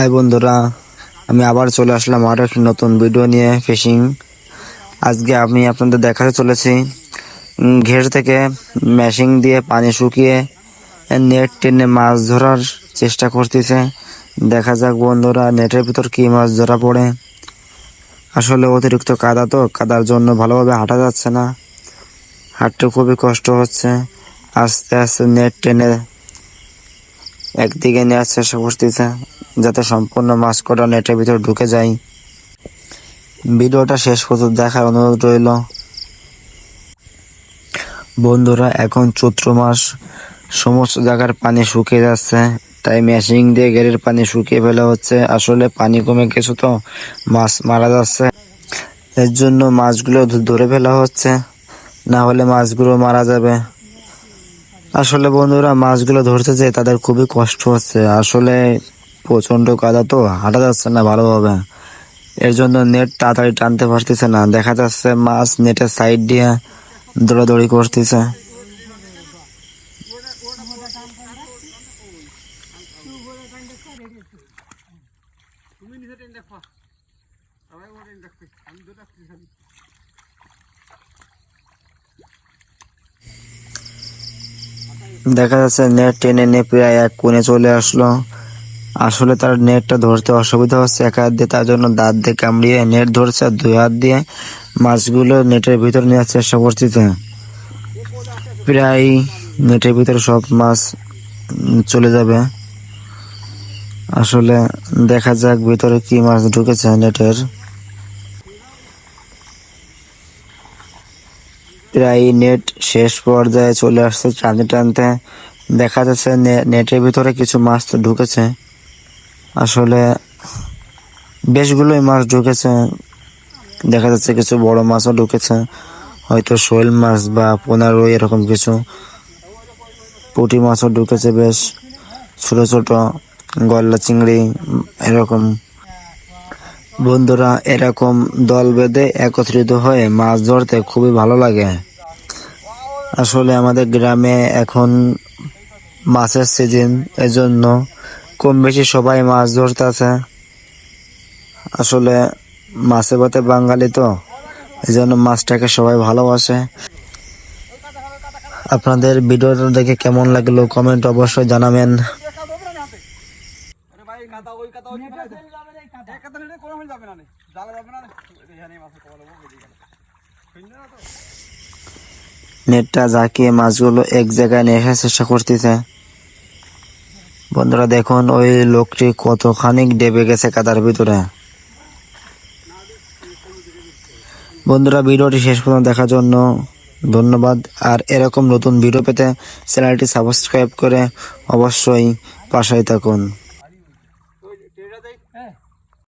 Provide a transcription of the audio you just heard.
High বন্ধুরা, আমি আবার চলে আসলাম আরও একটি নতুন ভিডিও নিয়ে ফিশিং আজকে আমি আপনাদের দেখাতে চলেছি ঘের থেকে মেশিং দিয়ে পানি শুকিয়ে নেট টেনে মাছ ধরার চেষ্টা করতেছে। দেখা যাক বন্ধুরা, নেটের ভিতর কি মাছ ধরা পড়ে। আসলে অতিরিক্ত কাদা তো, কাদার জন্য ভালোভাবে হাঁটা যাচ্ছে না। হাঁটতে খুবই কষ্ট হচ্ছে। আস্তে আস্তে নেট টেনে একদিকে নেওয়ার চেষ্টা করতেছে, যাতে সম্পূর্ণ মাছ কটা নেটের ভিতর ঢুকে যায়। ভিডিওটা শেষ পর্যন্ত দেখার অনুরোধ রইল। বন্ধুরা, এখন চৈত্র মাস। সমস্ত জায়গার পানি শুকিয়ে যাচ্ছে, তাই মেশিন দিয়ে গেরের পানি শুকিয়ে ফেলা হচ্ছে। আসলে পানি কমে গেছে তো, মাছ মারা যাচ্ছে। এর জন্য মাছগুলো ধরে ফেলা হচ্ছে। না হলে মাছগুলো মারা যাবে। আসলে বন্ধুরা, মাছগুলো ধরতে যেয়ে তাদের খুবই কষ্ট হচ্ছে। আসলে প্রচণ্ড কাদা তো, হাঁটা যাচ্ছে না ভালোভাবে। এর জন্য নেট তাড়াতাড়ি টানতে পারতেছে না। দেখা যাচ্ছে মাছ নেটের সাইড দিয়ে দৌড়াদৌড়ি করতেছে। দেখা যাচ্ছে নেট টেনে নিয়ে প্রায় এক কোণে চলে আসলো। আসলে তার নেটটা ধরতে অসুবিধা হচ্ছে, এক হাত দিয়ে তার জন্য দাঁত দিয়ে কামড়িয়ে নেট ধরছে আর দুই হাত দিয়ে মাছগুলো নেটের ভিতর নেওয়ার চেষ্টা করতেছে প্রায় নেটের ভিতরে সব মাছ চলে যাবে। আসলে দেখা যাক ভিতরে কি মাছ ঢুকেছে নেটের প্রায় নেট শেষ পর্যায়ে চলে আসছে টানতে টানতে। দেখা যাচ্ছে নেটের ভিতরে কিছু মাছ তো ঢুকেছে। আসলে বেশগুলোই মাছ ঢুকেছে। দেখা যাচ্ছে কিছু বড় মাছও ঢুকেছে। হয়তো শোল মাছ বা পোনারো এরকম কিছু। পুঁটি মাছও ঢুকেছে বেশ। ছোট ছোট গলদা চিংড়ি, এরকম। বন্ধুরা, এরকম দল বেঁধে একত্রিত হয়ে মাছ ধরতে খুবই ভালো লাগে। আসলে আমাদের গ্রামে এখন মাছের সিজন এজন্য কম বেশি সবাই মাছ ধরতেছে আসলে মাছে ভাতে বাঙালি তো এই জন্য মাছটাকে সবাই ভালোবাসে। আপনাদের ভিডিওটা দেখে কেমন লাগল, কমেন্ট অবশ্যই জানাবেন। কাদা ওই কাদা ওই কাদা। এক কাদা নেটে কোনো যাবে না। জালা যাবে না এখানে মাছ কবল হবে বেরিয়ে গেল শুনলে না তো। নেটটা জাকিয়ে মাছগুলো এক জায়গায় নিয়ে আসার চেষ্টা করতেছে। বন্ধুরা দেখুন ওই লোকটি কতখানি ডেবে গেছে কাদার ভিতরে। বন্ধুরা ভিডিওটি শেষ পর্যন্ত দেখার জন্য ধন্যবাদ। আর এরকম নতুন ভিডিও পেতে চ্যানেলটি সাবস্ক্রাইব করে অবশ্যই পাশাই থাকুন।